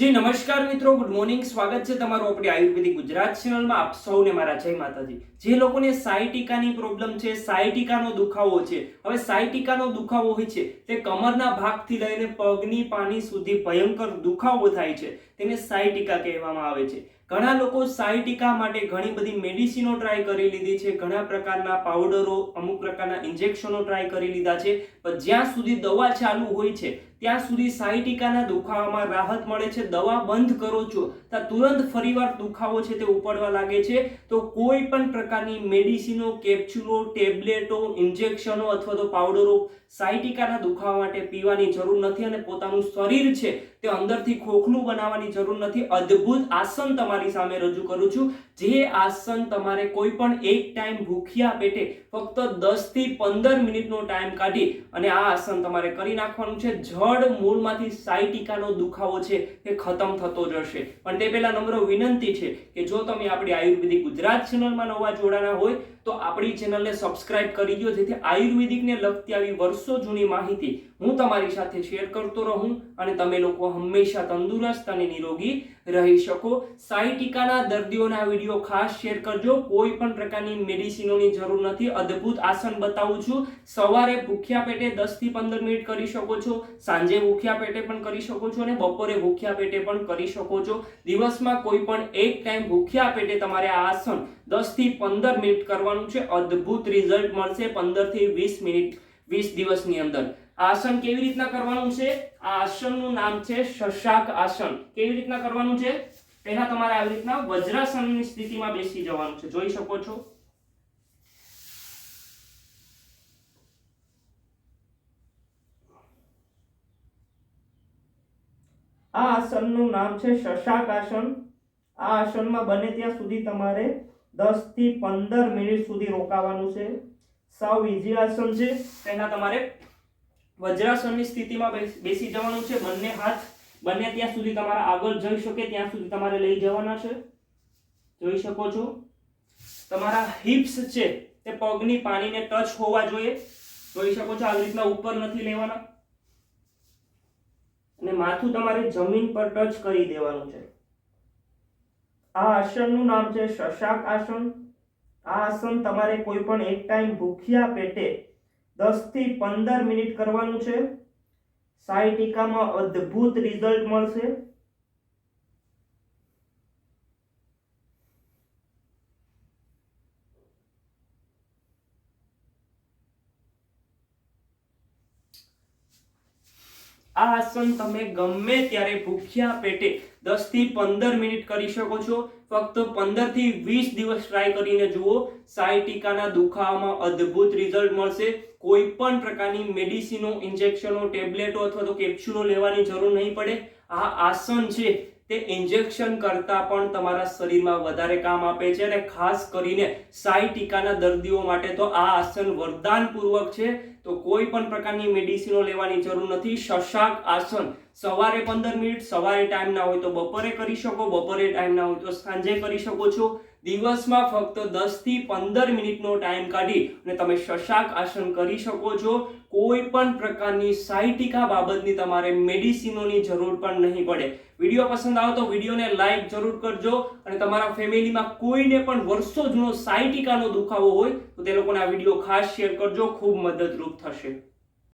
જી, નમસ્કાર મિત્રો. Good morning સ્વાગત છે તમારું આપણી આયુર્વેદિક ગુજરાત ચેનલમાં આપ સૌને મારા જય માતાજી. જે લોકોને સાયટિકાની પ્રોબ્લેમ છે, સાયટિકાનો દુખાવો છે, હવે સાયટિકાનો દુખાવો હોય છે, તે કમરના ભાગથી લઈને પગની પાની સુધી ભયંકર દુખાવો થાય છે, તેને સાયટિકા કહેવામાં આવે છે. ઘણા લોકો સાયટિકા માટે ઘણી બધી મેડિસિનો ટ્રાય કરી લીધી છે. ઘણા પ્રકારના પાવડરો, અમુક પ્રકારના ઇન્જેક્શનો ટ્રાય કરી લીધા છે. પણ જ્યાં સુધી દવા ચાલુ હોય છે, ત્યાં સુધી સાયટિકાના દુખાવામાં રાહત મળે છે. દવા બંધ કરો છો ત્યાં તુરંત ફરીવાર દુખાવો છે તે ઉપડવા લાગે છે. તો કોઈ પણ પ્રકારની મેડિસિનો, કેપ્સ્યુલો, ટેબ્લેટો, ઇન્જેક્શનો અથવા તો પાવડરો સાયટિકાના દુખાવા માટે પીવાની જરૂર નથી અને પોતાનું શરીર છે તે અંદરથી ખોખલું બનાવવાની જરૂર નથી. અદ્ભુત આસન તમારી સામે રજૂ કરું છું. જે આસન તમારે કોઈ પણ એક ટાઈમ ભૂખ્યા પેટે ફક્ત 10 થી પંદર મિનિટનો ટાઈમ કાઢી અને આ આસન તમારે કરી નાખવાનું છે. જડ મૂળમાંથી સાયટિકાનો દુખાવો છે તે ખતમ થતો જશે પણ તે પહેલા નમ્ર વિનંતી છે કે જો તમે આપણી આયુર્વેદિક ગુજરાત ચેનલમાં નવા જોડાના હોય, તો આપણી ચેનલને સબસ્ક્રાઇબ કરી દો. જેથી આયુર્વેદિકને લગતી આવી વર્ષો જૂની માહિતી હું તમારી સાથે શેર કરતો રહું અને તમે લોકો હંમેશા તંદુરસ્ત અને નિરોગી રહી શકો. સાયટિકાના દર્દીઓના વીડિયો ખાસ શેર કરજો. કોઈ પણ પ્રકારની મેડિસિનોની જરૂર નથી. અદ્ભુત આસન બતાવું છું. સવારે ભૂખ્યા પેટે 10 થી 15 મિનિટ કરી શકો છો. સાંજે ભૂખ્યા પેટે પણ કરી શકો છો અને બપોરે ભૂખ્યા પેટે પણ કરી શકો છો. દિવસમાં કોઈ પણ એક ટાઈમ ભૂખ્યા પેટે તમારે આ આસન 10 થી 15 મિનિટ કરવાનું છે. અદ્ભુત રિઝલ્ટ મળશે 15 થી 20 મિનિટ, વીસ દિવસની અંદર. આસન કેવી રીતના કરવાનું છે? આ આસનનું નામ છે શશાક આસન. કેવી રીતના કરવાનું છે? પહેલા તમારે આવી રીતના વજ્રાસનની સ્થિતિમાં બેસી જવાનું છે. જોઈ શકો છો. આ આસનનું નામ છે શશાક આસન. આ આસનમાં બને ત્યાં સુધી તમારે દસથી 15 મિનિટ સુધી રોકાવાનું છે. સાવ ઇઝી આસન છે. તેના તમારે વજ્રાસનની સ્થિતિમાં બેસ- જવાનું છે. બંને હાથ, બંને ત્યાં સુધી તમારા આગળ જઈ શકે, ત્યાં સુધી તમારે લઈ જવાના છે. જોઈ શકો છો. તમારા હિપ્સ છે તે પગની પાણીને ટચ હોવા જોઈએ. જોઈ શકો છો, આવી રીતના ઉપર નથી લેવાના. અને માથું તમારે જમીન પર ટચ કરી દેવાનું છે. આ આસનનું નામ છે શશાક આસન. આ આસન તમારે કોઈ પણ એક ટાઈમ ભૂખ્યા પેટે 10 થી 15 મિનિટ કરવાનું છે. સાઈટિકામાં અદ્ભુત રિઝલ્ટ મળશે. આ આસન તમે ગમે ત્યારે ભૂખ્યા પેટે 10 થી 15 મિનિટ કરી શકો છો. ફક્ત 15 થી 20 દિવસ ટ્રાય કરીને જુઓ, સાયટિકાના દુખાવામાં અદ્ભુત રિઝલ્ટ મળશે. કોઈ પણ પ્રકારની મેડિસિનો ઇન્જેક્શનો ટેબ્લેટો અથવા તો કેપ્સ્યુલો લેવાની જરૂર નહીં પડે. આ આસન છે તે ઇન્જેક્શન કરતાં પણ તમારા શરીરમાં વધારે કામ આપે છે અને ખાસ કરીને સાયટિકાના દર્દીઓ માટે તો આ આસન વરદાનપૂર્વક છે. તો કોઈ પણ પ્રકારની મેડિસિનો લેવાની જરૂર નથી. શશાક આસન સવારે પંદર મિનિટ, સવારે ટાઈમ ના હોય તો બપોરે કરી શકો, બપોરે ટાઈમ ના હોય તો સાંજે કરી શકો છો. દિવસમાં ફક્ત 10 થી 15 મિનિટનો ટાઈમ કાઢી અને તમે શશાક આસન કરી શકો છો. કોઈ પણ પ્રકારની સાયટિકા બાબતની તમારે મેડિસિનોની જરૂર પણ નહીં પડે. વીડિયો પસંદ આવે તો વિડીયોને લાઈક જરૂર કરજો અને તમારા ફેમિલીમાં કોઈને પણ વર્ષો જૂનો સાયટિકાનો દુખાવો હોય તો તે લોકોને આ વીડિયો ખાસ શેર કરજો. ખૂબ મદદરૂપ 他是